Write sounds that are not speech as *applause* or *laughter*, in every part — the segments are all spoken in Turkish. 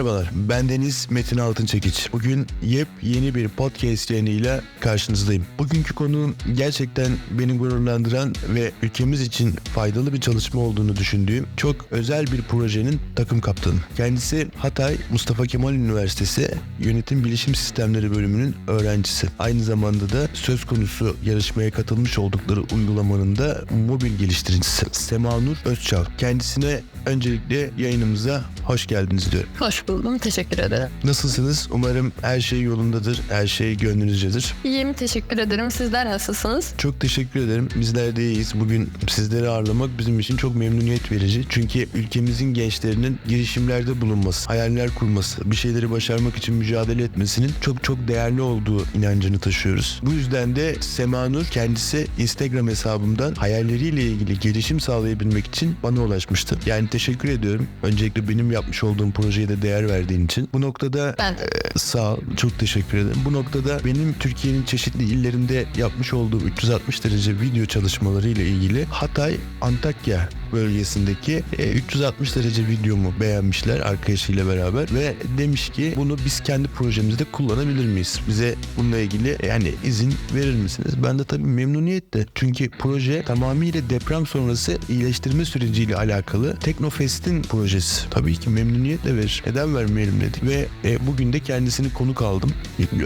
Merhabalar, ben Deniz Metin Altınçekiç. Bugün yepyeni bir podcast yayınıyla karşınızdayım. Bugünkü konuğum gerçekten beni gururlandıran ve ülkemiz için faydalı bir çalışma olduğunu düşündüğüm çok özel bir projenin takım kaptanı. Kendisi Hatay Mustafa Kemal Üniversitesi Yönetim Bilişim Sistemleri bölümünün öğrencisi. Aynı zamanda da söz konusu yarışmaya katılmış oldukları uygulamanın da mobil geliştiricisi. Semanur Özçal. Kendisine öncelikle yayınımıza hoş geldiniz diyorum. Hoş buldum. Teşekkür ederim. Nasılsınız? Umarım her şey yolundadır, her şey gönlünüzcedir. İyiyim. Teşekkür ederim. Sizler nasılsınız? Çok teşekkür ederim. Bizler de iyiyiz. Bugün sizleri ağırlamak bizim için çok memnuniyet verici. Çünkü ülkemizin gençlerinin girişimlerde bulunması, hayaller kurması, bir şeyleri başarmak için mücadele etmesinin çok çok değerli olduğu inancını taşıyoruz. Bu yüzden de Semanur kendisi Instagram hesabımdan hayalleriyle ilgili gelişim sağlayabilmek için bana ulaşmıştı. Yani teşekkür ediyorum. Öncelikle benim yapmış olduğum projeye de değer verdiğin için. Bu noktada Ben de. Ee, Sağ ol, çok teşekkür ederim. Bu noktada benim Türkiye'nin çeşitli illerinde yapmış olduğum 360 derece video çalışmaları ile ilgili Hatay, Antakya bölgesindeki e, 360 derece videomu beğenmişler arkadaşıyla beraber ve demiş ki bunu biz kendi projemizde kullanabilir miyiz? Bize bununla ilgili e, yani izin verir misiniz? Ben de tabii memnuniyetle. Çünkü proje tamamıyla deprem sonrası iyileştirme süreciyle alakalı Teknofest'in projesi. Tabii ki memnuniyetle verir. Neden vermeyelim dedik ve e, bugün de kendisini konuk aldım.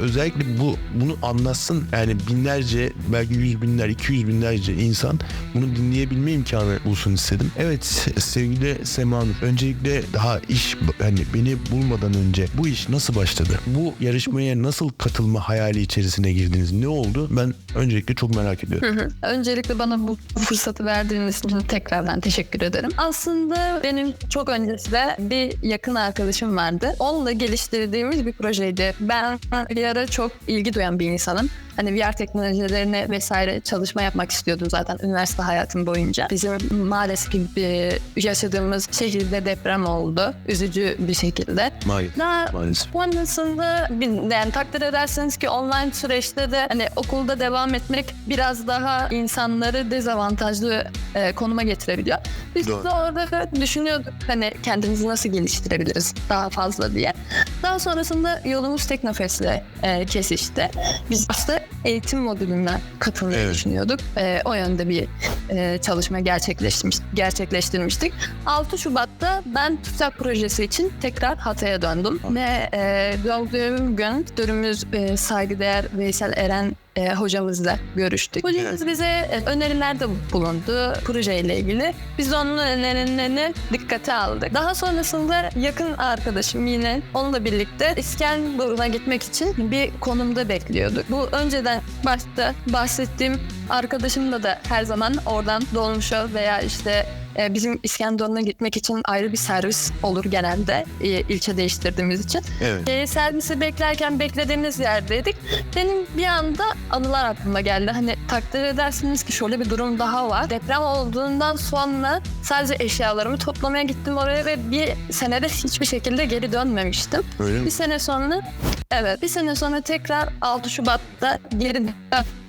Özellikle bu bunu anlatsın yani binlerce belki yüz binler, iki yüz binlerce insan bunu dinleyebilme imkanı bulsun istedim. Evet sevgili Sema Nur, öncelikle daha iş hani beni bulmadan önce bu iş nasıl başladı? Bu yarışmaya nasıl katılma hayali içerisine girdiniz? Ne oldu? Ben öncelikle çok merak ediyorum. Hı hı. Öncelikle bana bu fırsatı verdiğiniz için tekrardan teşekkür ederim. Aslında benim çok öncesinde bir yakın arkadaşım vardı. Onunla geliştirdiğimiz bir projeydi. Ben bir ara çok ilgi duyan bir insanım. Hani VR teknolojilerine vesaire çalışma yapmak istiyordum zaten üniversite hayatım boyunca. Bizim maalesef ki bir yaşadığımız şehirde deprem oldu. Üzücü bir şekilde. Maalesef. Daha Maalesef. Sonrasında yani takdir edersiniz ki online süreçte de hani okulda devam etmek biraz daha insanları dezavantajlı e, konuma getirebiliyor. Biz Doğru. de orada düşünüyorduk hani kendimizi nasıl geliştirebiliriz daha fazla diye. Daha sonrasında yolumuz Teknofest'le e, kesişti. Biz başta eğitim modülünden katılmayı Evet. düşünüyorduk. E, o yönde bir e, çalışma gerçekleştirmiş, gerçekleştirmiştik. 6 Şubat'ta ben TÜSAK projesi için tekrar Hatay'a döndüm. Ve e, döndüğüm gün müdürümüz e, saygıdeğer Veysel Eren e, hocamızla görüştük. Hocamız bize e, önerilerde bulundu projeyle ilgili. Biz onun önerilerini dikkate aldık. Daha sonrasında yakın arkadaşım yine onunla birlikte İskenderun'a gitmek için bir konumda bekliyorduk. Bu önceden başta bahsettiğim arkadaşımla da her zaman oradan dolmuşa veya işte e, bizim İskenderun'a gitmek için ayrı bir servis olur genelde e, ilçe değiştirdiğimiz için. Evet. E, servisi beklerken beklediğimiz yerdeydik. Benim bir anda anılar aklıma geldi. Hani takdir edersiniz ki şöyle bir durum daha var. Deprem olduğundan sonra sadece eşyalarımı toplamaya gittim oraya ve bir senede hiçbir şekilde geri dönmemiştim. Öyle mi? Bir sene sonra evet bir sene sonra tekrar 6 Şubat'ta geri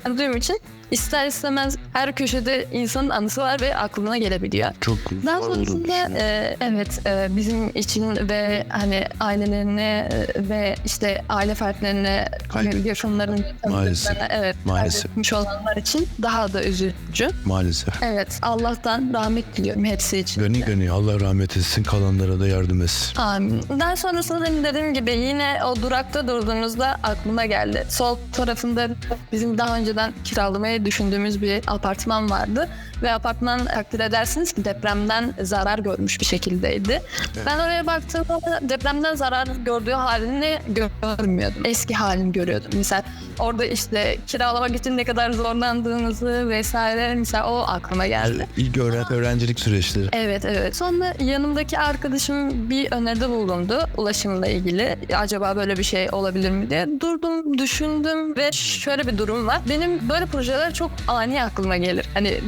döndüğüm için ister istemez her köşede insanın anısı var ve aklına gelebiliyor. Çok Daha sonrasında e, evet e, bizim için ve hani ailelerine e, ve işte aile fertlerine Kayıp. yakınların Maalesef. evet Maalesef. kaybetmiş olanlar için daha da üzücü. Maalesef. Evet Allah'tan rahmet diliyorum hepsi için. Gani gani Allah rahmet etsin kalanlara da yardım etsin. Amin. Daha sonrasında hani dediğim gibi yine o durakta durduğumuzda aklıma geldi. Sol tarafında bizim daha önceden kiralamaya düşündüğümüz bir apartman vardı. Ve apartman takdir edersiniz ki depremden zarar görmüş bir şekildeydi. Ben oraya baktığımda depremden zarar gördüğü halini görmüyordum. Eski halini görüyordum. Mesela orada işte kiralamak için ne kadar zorlandığımızı vesaire mesela o aklıma geldi. İlk öğren öğrencilik süreçleri. Evet evet. Sonra yanımdaki arkadaşım bir öneride bulundu ulaşımla ilgili. Acaba böyle bir şey olabilir mi diye. Durdum, düşündüm ve şöyle bir durum var. Benim böyle projeler çok ani aklıma gelir. Hani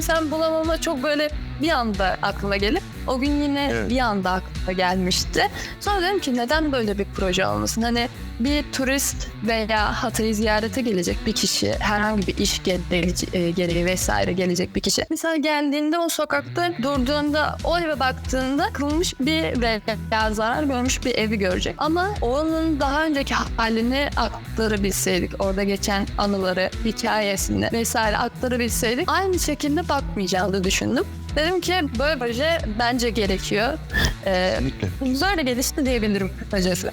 düşünsem bulamama çok böyle bir anda aklıma gelir. O gün yine Evet. bir anda aklıma gelmişti. Sonra dedim ki neden böyle bir proje olmasın? Hani bir turist veya Hatay'ı ziyarete gelecek bir kişi, herhangi bir iş gereği, e, gereği vesaire gelecek bir kişi. Mesela geldiğinde o sokakta durduğunda o eve baktığında kırılmış bir veya zarar görmüş bir evi görecek. Ama onun daha önceki halini aktarabilseydik, orada geçen anıları, hikayesini vesaire aktarabilseydik aynı şekilde bakmayacağını düşündüm. Dedim ki böyle proje bence gerekiyor. Ee, Kesinlikle. böyle gelişti diyebilirim kısacası.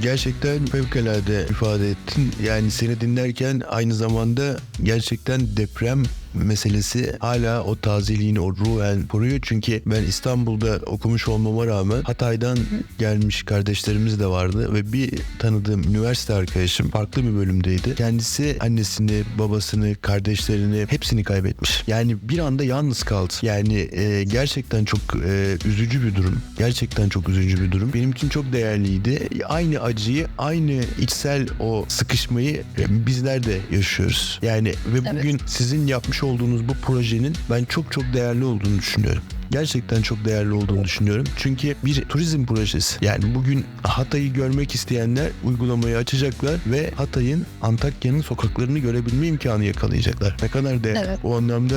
Gerçekten fevkalade ifade ettin. Yani seni dinlerken aynı zamanda gerçekten deprem meselesi hala o tazeliğini, o ruhen koruyor. Çünkü ben İstanbul'da okumuş olmama rağmen Hatay'dan gelmiş kardeşlerimiz de vardı ve bir tanıdığım üniversite arkadaşım farklı bir bölümdeydi. Kendisi annesini, babasını, kardeşlerini hepsini kaybetmiş. Yani bir anda yalnız kaldı. Yani e, gerçekten çok e, üzücü bir durum. Gerçekten çok üzücü bir durum. Benim için çok değerliydi. Aynı acıyı, aynı içsel o sıkışmayı e, bizler de yaşıyoruz. Yani ve Evet. bugün sizin yapmış olduğunuz bu projenin ben çok çok değerli olduğunu düşünüyorum. Gerçekten çok değerli olduğunu düşünüyorum. Çünkü bir turizm projesi. Yani bugün Hatay'ı görmek isteyenler uygulamayı açacaklar ve Hatay'ın Antakya'nın sokaklarını görebilme imkanı yakalayacaklar. Ne kadar değerli. Evet. O anlamda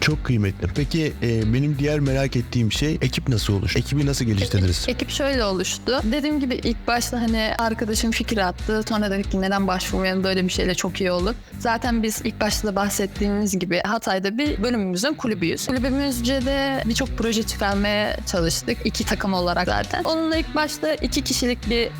çok kıymetli. Peki e, benim diğer merak ettiğim şey ekip nasıl olur? Ekibi nasıl geliştiririz? Ekip şöyle oluştu. Dediğim gibi ilk başta hani arkadaşım fikir attı. Sonra dedik ki neden başvurmayalım böyle bir şeyle çok iyi olur. Zaten biz ilk başta da bahsettiğimiz gibi Hatay'da bir bölümümüzün kulübüyüz. Kulübümüzce de birçok proje çıkarmaya çalıştık. iki takım olarak zaten. Onunla ilk başta iki kişilik bir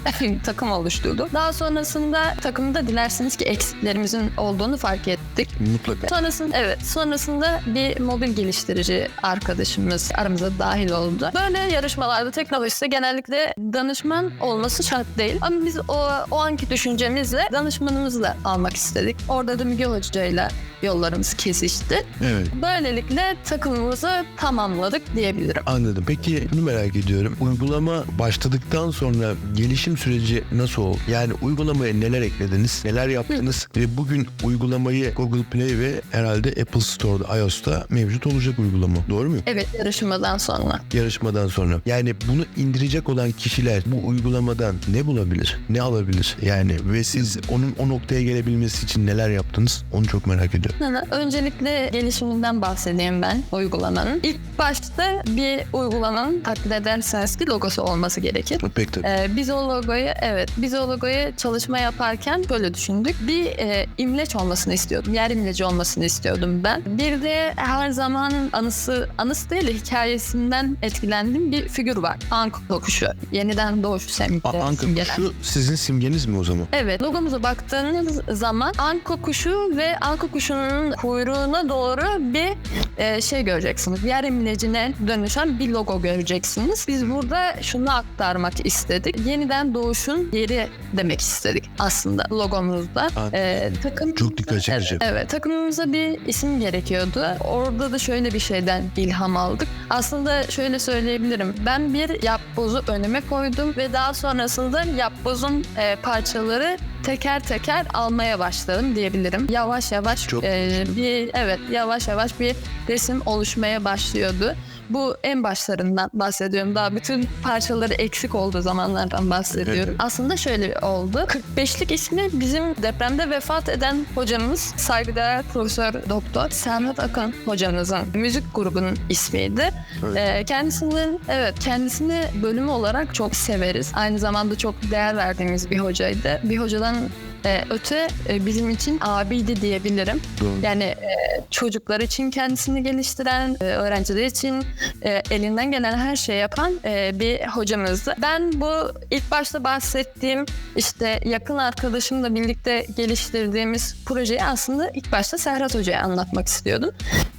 *laughs* takım oluşturduk. Daha sonrasında takımda dilerseniz ki eksiklerimizin olduğunu fark ettik. Mutlaka. Sonrasında evet sonrasında bir mobil geliştirici arkadaşımız aramıza dahil oldu. Böyle yarışmalarda teknolojide genellikle danışman olması şart değil. Ama biz o, o anki düşüncemizle danışmanımızla almak istedik. Orada da Müge Hoca ile yollarımız kesişti. Evet. Böylelikle takımımızı tamamladık diyebilirim. Anladım. Peki bunu merak ediyorum. Uygulama başladıktan sonra gelişim süreci nasıl oldu? Yani uygulamaya neler eklediniz? Neler yaptınız? Ve bugün uygulamayı Google Play ve herhalde Apple Store'da, iOS'ta mevcut olacak uygulama. Doğru mu? Evet yarışmadan sonra. Yarışmadan sonra. Yani bunu indirecek olan kişiler bu uygulamadan ne bulabilir? Ne alabilir? Yani ve siz onun o noktaya gelebilmesi için neler yaptınız? Onu çok merak ediyorum. Öncelikle gelişiminden bahsedeyim ben uygulamanın. İlk başta bir uygulamanın taklit ederseniz ki logosu olması gerekir. Pek tabii. Ee, biz o logoyu evet biz o logoyu çalışma yaparken böyle düşündük. Bir e, imleç olmasını istiyordum. Yer imleci olmasını istiyordum ben. Bir de her zaman anısı anısı değil de hikayesinden etkilendiğim bir figür var. Anko kuşu. Yeniden doğuş sembolü. A- Anka simgeler. şu sizin simgeniz mi o zaman? Evet logomuza baktığınız zaman anko kuşu ve anko kuşunun kuyruğuna doğru bir e, şey göreceksiniz. Yer imlecine dönüşen bir logo göreceksiniz. Biz burada şunu aktarmak istedik. Yeniden doğuşun yeri demek istedik aslında logomuzda. Anladım. E, takım Çok dikkat çekici. Evet, evet takımımıza bir isim gerekiyordu. Orada da şöyle bir şeyden ilham aldık. Aslında şöyle söyleyebilirim. Ben bir yapbozu önüme koydum ve daha sonrasında yapbozun e, parçaları teker teker almaya başladım diyebilirim. Yavaş yavaş Çok e, bir evet yavaş yavaş bir resim oluşmaya başlıyordu. Bu en başlarından bahsediyorum. Daha bütün parçaları eksik olduğu zamanlardan bahsediyorum. Aslında şöyle oldu. 45'lik ismi bizim depremde vefat eden hocamız saygıdeğer Profesör Doktor Serhat Akan hocamızın müzik grubunun ismiydi. Evet. Ee, kendisinin evet kendisini bölümü olarak çok severiz. Aynı zamanda çok değer verdiğimiz bir hocaydı. Bir hocadan e, öte e, bizim için abiydi diyebilirim. Doğru. Yani e, çocuklar için kendisini geliştiren, e, öğrenciler için e, elinden gelen her şeyi yapan e, bir hocamızdı. Ben bu ilk başta bahsettiğim işte yakın arkadaşımla birlikte geliştirdiğimiz projeyi aslında ilk başta Serhat Hoca'ya anlatmak istiyordum.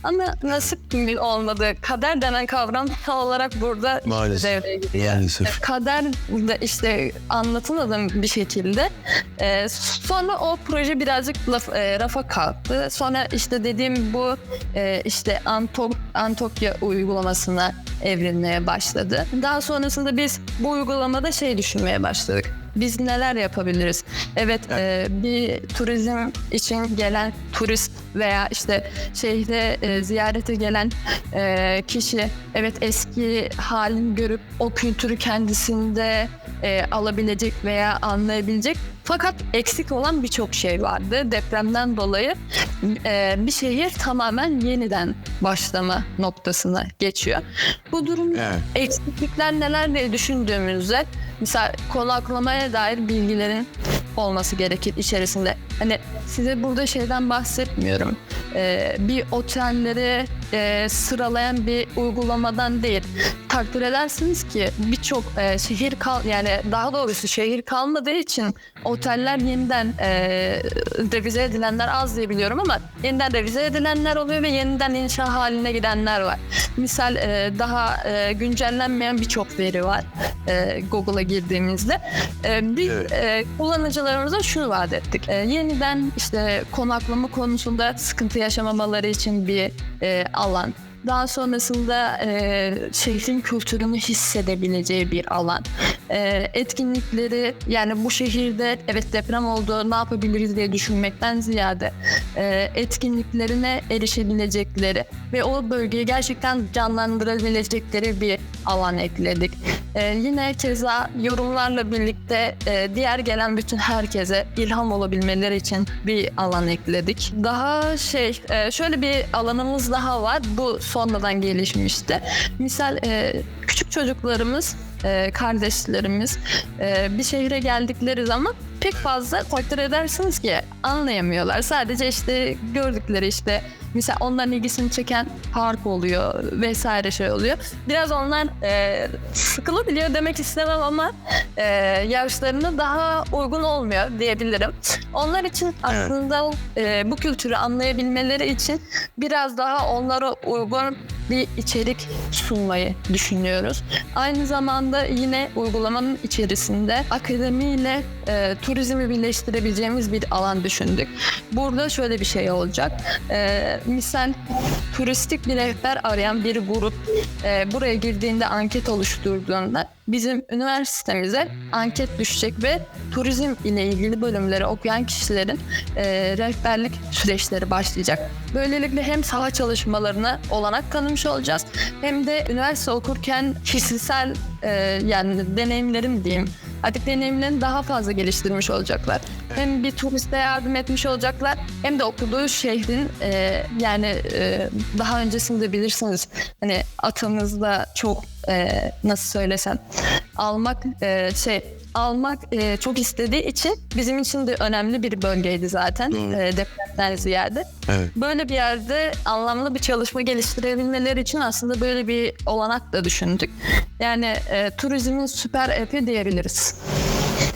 Ama nasip olmadı. Kader denen kavram tam olarak burada Maalesef. devreye giriyor. Maalesef. Kader de işte anlatılmadım bir şekilde. Ee, sonra o proje birazcık laf, e, rafa kalktı. Sonra işte dediğim bu e, işte Antok, Antokya uygulamasına evrilmeye başladı. Daha sonrasında biz bu uygulamada şey düşünmeye başladık. biz neler yapabiliriz? Evet e, bir turizm için gelen turist veya işte şehre e, ziyarete gelen e, kişi evet eski halini görüp o kültürü kendisinde e, alabilecek veya anlayabilecek. Fakat eksik olan birçok şey vardı. Depremden dolayı e, bir şehir tamamen yeniden başlama noktasına geçiyor. Bu durum Evet. eksiklikler neler diye düşündüğümüzde mesela konaklamaya dair bilgilerin olması gerekir içerisinde. Hani size burada şeyden bahsetmiyorum. Ee, bir otelleri e, sıralayan bir uygulamadan değil. Takdir edersiniz ki birçok e, şehir kal yani daha doğrusu şehir kalmadığı için oteller yeniden e, revize edilenler az diye biliyorum ama yeniden revize edilenler oluyor ve yeniden inşa haline gidenler var. Misal e, daha e, güncellenmeyen birçok veri var e, Google'a girdiğimizde. E, biz Evet. e, kullanıcılarımıza şunu vaat ettik. E, yeniden işte konaklama konusunda sıkıntı yaşamamaları için bir e, alan. Daha sonrasında e, şehrin kültürünü hissedebileceği bir alan. E, etkinlikleri yani bu şehirde evet deprem oldu ne yapabiliriz diye düşünmekten ziyade e, etkinliklerine erişebilecekleri ve o bölgeyi gerçekten canlandırabilecekleri bir alan ekledik. E, yine keza yorumlarla birlikte e, diğer gelen bütün herkese ilham olabilmeleri için bir alan ekledik. Daha şey e, şöyle bir alanımız daha var. Bu sonradan gelişmişti. Misal e, küçük çocuklarımız e, kardeşlerimiz e, bir şehre geldikleri zaman pek fazla takdir edersiniz ki anlayamıyorlar. Sadece işte gördükleri işte mesela onların ilgisini çeken park oluyor vesaire şey oluyor. Biraz onlar e, sıkılabiliyor demek istemem ama e, yaşlarına daha uygun olmuyor diyebilirim. Onlar için aslında e, bu kültürü anlayabilmeleri için biraz daha onlara uygun bir içerik sunmayı düşünüyoruz. Aynı zamanda yine uygulamanın içerisinde akademiyle e, turizmi birleştirebileceğimiz bir alan düşündük. Burada şöyle bir şey olacak. E, misal turistik bir rehber arayan bir grup e, buraya girdiğinde anket oluşturduğunda bizim üniversitemize anket düşecek ve turizm ile ilgili bölümleri okuyan kişilerin e, rehberlik süreçleri başlayacak. Böylelikle hem saha çalışmalarına olanak tanımış olacağız hem de üniversite okurken kişisel e, yani deneyimlerim diyeyim artık deneyimlerini daha fazla geliştirmiş olacaklar. Hem bir turiste yardım etmiş olacaklar hem de okuduğu şehrin e, yani e, daha öncesinde bilirsiniz hani atamızda çok e, nasıl söylesem almak e, şey almak e, çok istediği için bizim için de önemli bir bölgeydi zaten Doğru. e, depremden ziyade. Evet. Böyle bir yerde anlamlı bir çalışma geliştirebilmeleri için aslında böyle bir olanak da düşündük. Yani e, turizmin süper app'i diyebiliriz.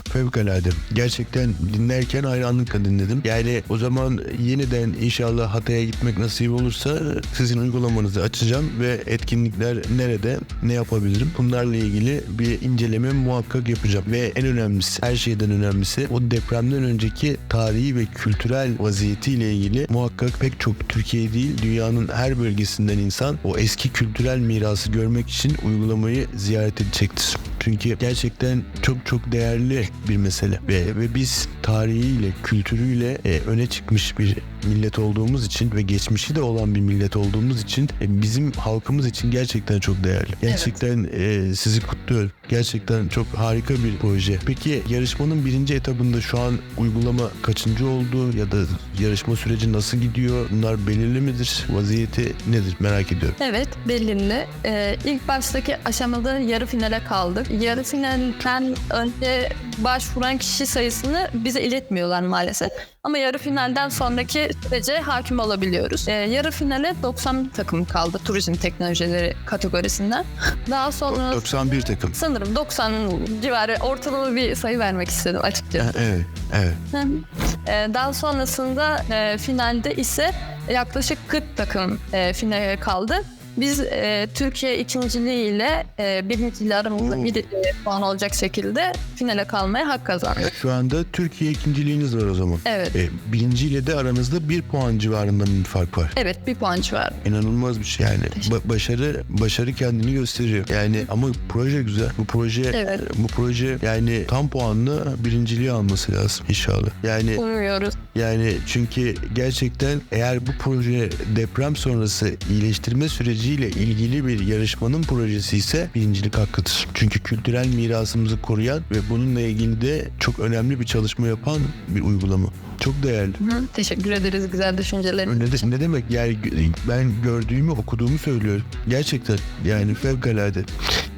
Fevkalade. Gerçekten dinlerken hayranlıkla dinledim. Yani o zaman yeniden inşallah Hatay'a gitmek nasip olursa sizin uygulamanızı açacağım ve etkinlikler nerede, ne yapabilirim? Bunlarla ilgili bir inceleme muhakkak yapacağım. Ve en önemlisi, her şeyden önemlisi o depremden önceki tarihi ve kültürel vaziyetiyle ilgili muhakkak pek çok Türkiye değil dünyanın her bölgesinden insan o eski kültürel mirası görmek için uygulamayı ziyaret edecektir. Çünkü gerçekten çok çok değerli bir mesele. Ve, ve biz tarihiyle, kültürüyle e, öne çıkmış bir millet olduğumuz için ve geçmişi de olan bir millet olduğumuz için e, bizim halkımız için gerçekten çok değerli. Gerçekten e, sizi kutluyorum. Gerçekten çok harika bir proje. Peki yarışmanın birinci etabında şu an uygulama kaçıncı oldu ya da yarışma süreci nasıl gidiyor? Bunlar belirli midir? Vaziyeti nedir? Merak ediyorum. Evet belirli. Ee, ilk baştaki aşamada yarı finale kaldık. Yarı finalden önce başvuran kişi sayısını bize iletmiyorlar maalesef. Ama yarı finalden sonraki sürece hakim olabiliyoruz. Ee, yarı finale 90 takım kaldı turizm teknolojileri kategorisinden. *laughs* Daha sonra 91 takım. sanırım 90 civarı ortalama bir sayı vermek istedim açıkçası. Evet, evet. Ee, Daha sonrasında e, finalde ise yaklaşık 40 takım e, finale kaldı. Biz e, Türkiye ikinciliği ile e, birinciliği aramızda bir e, puan olacak şekilde finale kalmaya hak kazandık. Şu anda Türkiye ikinciliğiniz var o zaman. Evet. E, birinciyle de aranızda bir puan civarında bir fark var. Evet bir puan var. İnanılmaz bir şey yani. Ba- başarı başarı kendini gösteriyor. Yani ama proje güzel. Bu proje Evet. bu proje yani tam puanlı birinciliği alması lazım inşallah. Yani Umuyoruz. yani çünkü gerçekten eğer bu proje deprem sonrası iyileştirme süreciyle ilgili bir yarışmanın projesi ise birincilik hakkıdır. Çünkü kültürel mirasımızı koruyan ve bununla ilgili de çok önemli bir çalışma yapan bir uygulama. Çok değerli. Hı, teşekkür ederiz güzel düşünceleriniz Ne, için. de- ne demek yani ben gördüğümü okuduğumu söylüyorum. Gerçekten yani fevkalade.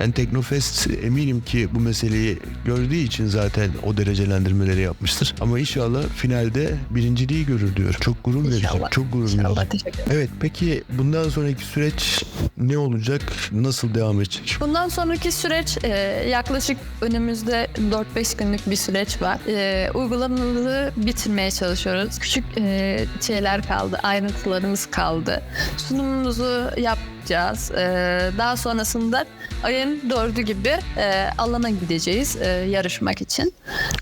Yani Teknofest eminim ki bu meseleyi gördüğü için zaten o derecelendirmeleri yapmıştır. Ama inşallah finalde birinciliği görür diyor. Çok gurur verici. Çok gurur verici. Teşekkür ederim. Evet peki bundan sonraki süreç ne olacak? Nasıl devam edecek? Bundan sonraki süreç e, yaklaşık önümüzde 4-5 günlük bir süreç var. E, uygulamamızı bitirmeye çalışıyoruz. Küçük e, şeyler kaldı, ayrıntılarımız kaldı. Sunumumuzu yapacağız. E, daha sonrasında ayın 4'ü gibi e, alana gideceğiz e, yarışmak için.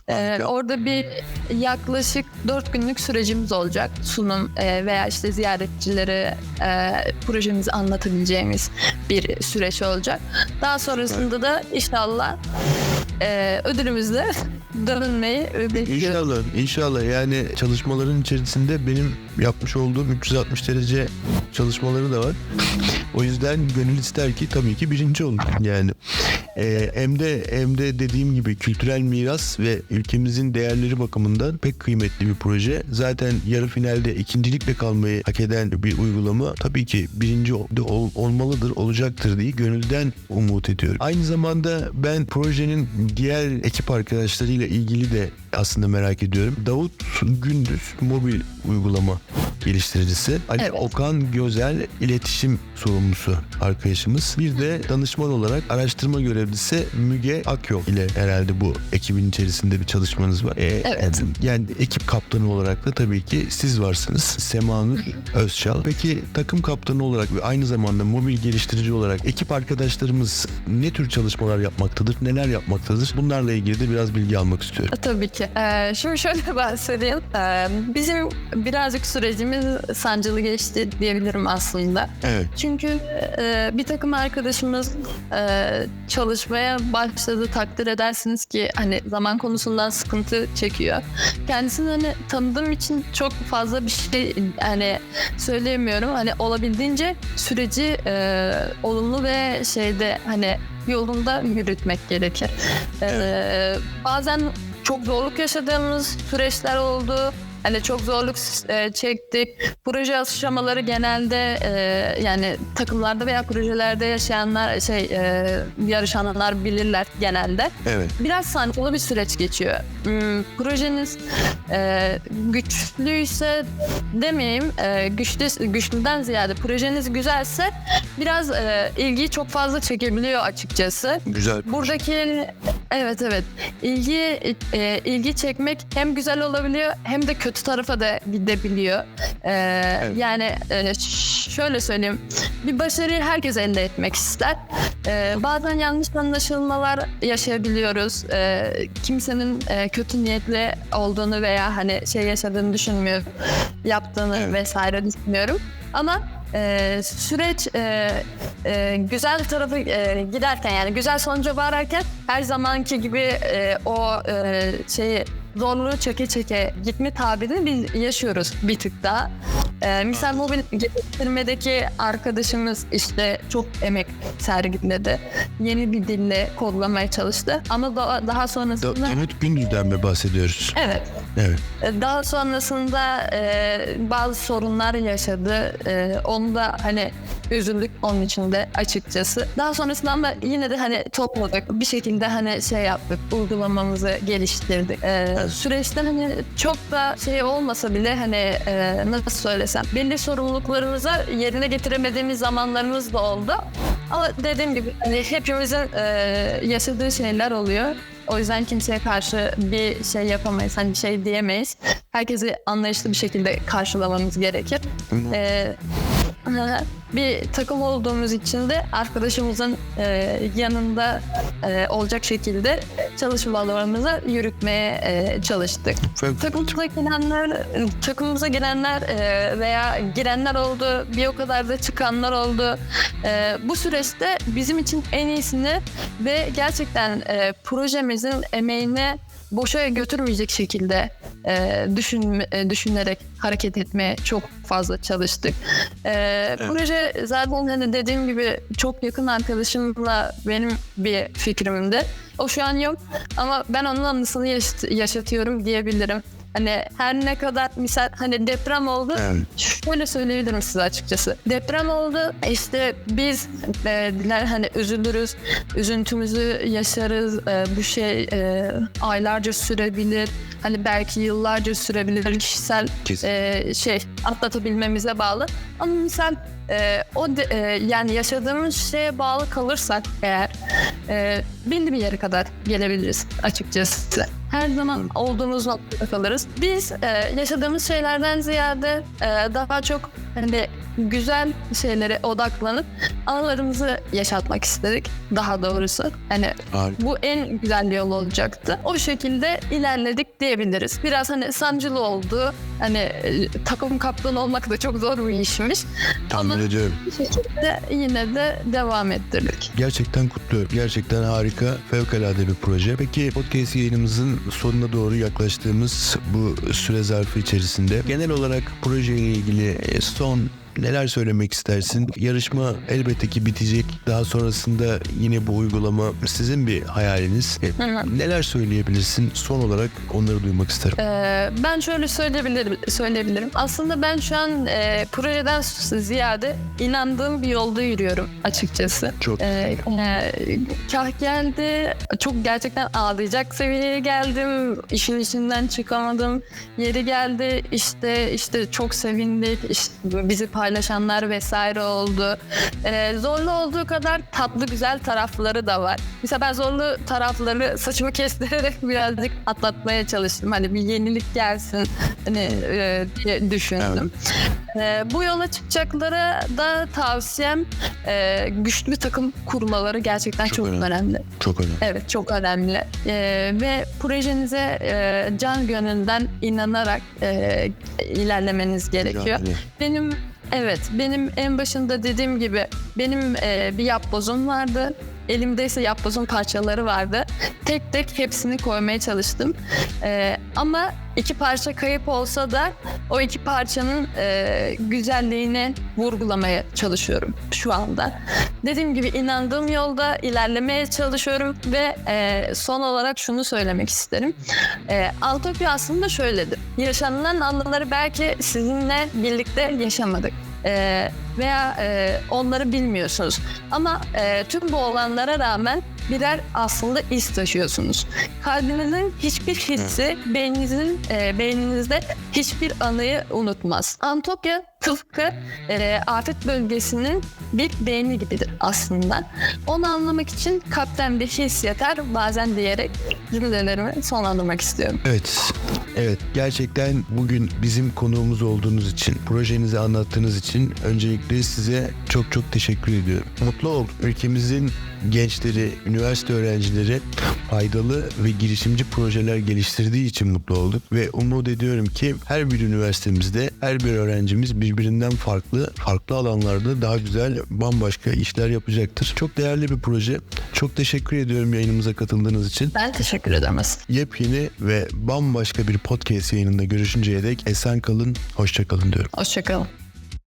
E, orada bir yaklaşık 4 günlük sürecimiz olacak. Sunum e, veya işte ziyaretçilere e, projemizi anlatabileceğimiz bir süreç olacak. Daha sonrasında da inşallah e, ödülümüzle dönülmeyi bekliyoruz. İnşallah, inşallah yani çalışmaların içerisinde benim yapmış olduğum 360 derece çalışmaları da var. *laughs* O yüzden gönül ister ki tabii ki birinci olun yani. Ee, hem de hem de dediğim gibi kültürel miras ve ülkemizin değerleri bakımından pek kıymetli bir proje. Zaten yarı finalde ikincilikle kalmayı hak eden bir uygulama tabii ki birinci de ol- olmalıdır, olacaktır diye gönülden umut ediyorum. Aynı zamanda ben projenin diğer ekip arkadaşlarıyla ilgili de aslında merak ediyorum. Davut Gündüz mobil uygulama geliştiricisi. Ali Evet. Okan Gözel iletişim sorumlusu arkadaşımız. Bir de danışman olarak araştırma görevlisi Müge Akyol ile herhalde bu ekibin içerisinde bir çalışmanız var. Ee, Evet. Yani ekip kaptanı olarak da tabii ki siz varsınız. Semanur *laughs* Özçal. Peki takım kaptanı olarak ve aynı zamanda mobil geliştirici olarak ekip arkadaşlarımız ne tür çalışmalar yapmaktadır? Neler yapmaktadır? Bunlarla ilgili de biraz bilgi almak istiyorum. E, Tabii ki. Ee, şimdi şöyle *laughs* bahsedeyim. Ee, bizim birazcık sürecimiz sancılı geçti diyebilirim aslında. Evet. Çünkü e, bir takım arkadaşımız e, çalışmaya başladı takdir edersiniz ki hani zaman konusundan sıkıntı çekiyor. Kendisini hani tanıdığım için çok fazla bir şey hani söyleyemiyorum. Hani olabildiğince süreci e, olumlu ve şeyde hani yolunda yürütmek gerekir. E, bazen çok zorluk yaşadığımız süreçler oldu. Hani çok zorluk e, çektik. Proje aşamaları genelde e, yani takımlarda veya projelerde yaşayanlar şey e, yarışanlar bilirler genelde. Evet. Biraz sancılı bir süreç geçiyor. Hmm, projeniz e, güçlüyse demeyeyim, e, güçlü güçlüden ziyade projeniz güzelse biraz e, ilgiyi çok fazla çekebiliyor açıkçası. Güzel. Buradaki evet evet ilgi e, ilgi çekmek hem güzel olabiliyor hem de kötü tarafa da gidebiliyor. E, Yani e, şöyle söyleyeyim bir başarıyı herkes elde etmek ister. E, bazen yanlış anlaşılmalar yaşayabiliyoruz. E, kimsenin e, kötü niyetli olduğunu veya hani şey yaşadığını düşünmüyorum, yaptığını Evet. vesaire düşünmüyorum. Ama e, süreç e, e, güzel tarafı e, giderken yani güzel sonuca vararken her zamanki gibi e, o e, şeyi zorluğu çeke çeke gitme tabirini biz yaşıyoruz bir tık daha. E, misal mobil geliştirmedeki arkadaşımız işte çok emek sergiledi. Yeni bir dille kodlamaya çalıştı. Ama daha, daha Da- sonrasında... Davut Gündüz'den mi bahsediyoruz? Evet. Evet. E, Daha sonrasında e, bazı sorunlar yaşadı. E, onu da hani üzüldük onun için de açıkçası. Daha sonrasında ama yine de hani topladık. Bir şekilde hani şey yaptık. Uygulamamızı geliştirdik. E, süreçte hani çok da şey olmasa bile hani e, nasıl söylesem belli sorumluluklarımıza yerine getiremediğimiz zamanlarımız da oldu. Ama dediğim gibi hani hepimizin e, yaşadığı şeyler oluyor. O yüzden kimseye karşı bir şey yapamayız. Hani bir şey diyemeyiz. Herkesi anlayışlı bir şekilde karşılamamız gerekir. Ee, bir takım olduğumuz için de arkadaşımızın e, yanında e, olacak şekilde çalışmalarımızı yürütmeye e, çalıştık. Takımımıza gelenler, takımımıza gelenler e, veya girenler oldu, bir o kadar da çıkanlar oldu. E, bu süreçte bizim için en iyisini ve gerçekten e, projemizin emeğini boşa götürmeyecek şekilde e, düşün, e, düşünerek hareket etmeye çok fazla çalıştık. E, Proje zaten hani dediğim gibi çok yakın arkadaşımla benim bir fikrimdi. O şu an yok ama ben onun anısını yaşat- yaşatıyorum diyebilirim. Hani her ne kadar misal hani deprem oldu. Evet. Şöyle söyleyebilirim size açıkçası. Deprem oldu. İşte biz e, diler hani üzülürüz. Üzüntümüzü yaşarız. E, bu şey e, aylarca sürebilir. Hani belki yıllarca sürebilir. Kişisel Kesin. e, şey atlatabilmemize bağlı. Ama misal e, o de- e, yani yaşadığımız şeye bağlı kalırsak eğer e, belli bir yere kadar gelebiliriz açıkçası. Her zaman olduğumuz noktada kalırız. Biz e, yaşadığımız şeylerden ziyade e, daha çok hani güzel şeylere odaklanıp anılarımızı yaşatmak istedik. Daha doğrusu hani Harika. bu en güzel yol olacaktı. O şekilde ilerledik diyebiliriz. Biraz hani sancılı oldu. Hani e, takım kaptanı olmak da çok zor bir işmiş. Tahmin ediyorum. Bir şekilde yine de devam ettirdik. Gerçekten kutluyorum. Gerçekten harika, fevkalade bir proje. Peki podcast yayınımızın sonuna doğru yaklaştığımız bu süre zarfı içerisinde genel olarak projeyle ilgili e, son neler söylemek istersin? Yarışma elbette ki bitecek. Daha sonrasında yine bu uygulama sizin bir hayaliniz. Hı. Neler söyleyebilirsin? Son olarak onları duymak isterim. Ee, ben şöyle söyleyebilirim, söyleyebilirim. Aslında ben şu an e, projeden ziyade inandığım bir yolda yürüyorum açıkçası. Çok Ee, e, kah geldi. Çok gerçekten ağlayacak seviyeye geldim. İşin içinden çıkamadım. Yeri geldi. işte işte çok sevindik. İşte bizi paylaşanlar vesaire oldu. Ee, zorlu olduğu kadar tatlı güzel tarafları da var. Mesela ben zorlu tarafları saçımı kestirerek *laughs* birazcık atlatmaya çalıştım. Hani bir yenilik gelsin hani, e, diye düşündüm. Ee, bu yola çıkacaklara da tavsiyem e, güçlü bir takım kurmaları gerçekten Çok çok, önemli. önemli. çok önemli. Evet çok önemli Ee, ve projenize e, can gönülden inanarak e, ilerlemeniz gerekiyor. Mücadele. Benim evet benim en başında dediğim gibi benim e, bir yapbozum vardı. Elimde ise yapbozun parçaları vardı. Tek tek hepsini koymaya çalıştım. E, ama iki parça kayıp olsa da o iki parçanın e, güzelliğini vurgulamaya çalışıyorum şu anda. Dediğim gibi inandığım yolda ilerlemeye çalışıyorum ve e, son olarak şunu söylemek isterim. E, Altopya aslında şöyledir. Yaşanılan anıları belki sizinle birlikte yaşamadık. E, veya e, onları bilmiyorsunuz. Ama e, tüm bu olanlara rağmen birer aslında iz taşıyorsunuz. Kalbinizin hiçbir hissi beyninizin e, beyninizde hiçbir anıyı unutmaz. Antopya tıpkı e, afet bölgesinin bir beyni gibidir aslında. Onu anlamak için kalpten bir his yeter bazen diyerek cümlelerimi sonlandırmak istiyorum. Evet. Evet. Gerçekten bugün bizim konuğumuz olduğunuz için, projenizi anlattığınız için öncelikle size çok çok teşekkür ediyorum. Mutlu oldum. Ülkemizin gençleri, üniversite öğrencileri faydalı ve girişimci projeler geliştirdiği için mutlu olduk ve umut ediyorum ki her bir üniversitemizde her bir öğrencimiz birbirinden farklı, farklı alanlarda daha güzel, bambaşka işler yapacaktır. Çok değerli bir proje. Çok teşekkür ediyorum yayınımıza katıldığınız için. Ben teşekkür ederim. Yepyeni ve bambaşka bir podcast yayınında görüşünceye dek esen kalın, hoşça kalın diyorum. Hoşçakalın.